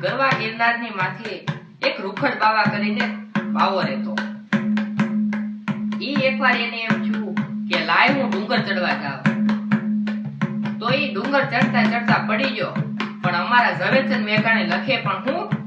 ગરવા ગિરનારની માથે એક રૂખડ બાવા કરીને બાવો રહેતો. ઈ એકવાર એને એમ થયું કે, લાય હું ડુંગર ચડવા જાઉં. તો ઈ ડુંગર ચડતા ચડતા પડી ગયો. પણ અમારા ઝવેરચંદ મેઘાણી લખે પણ હું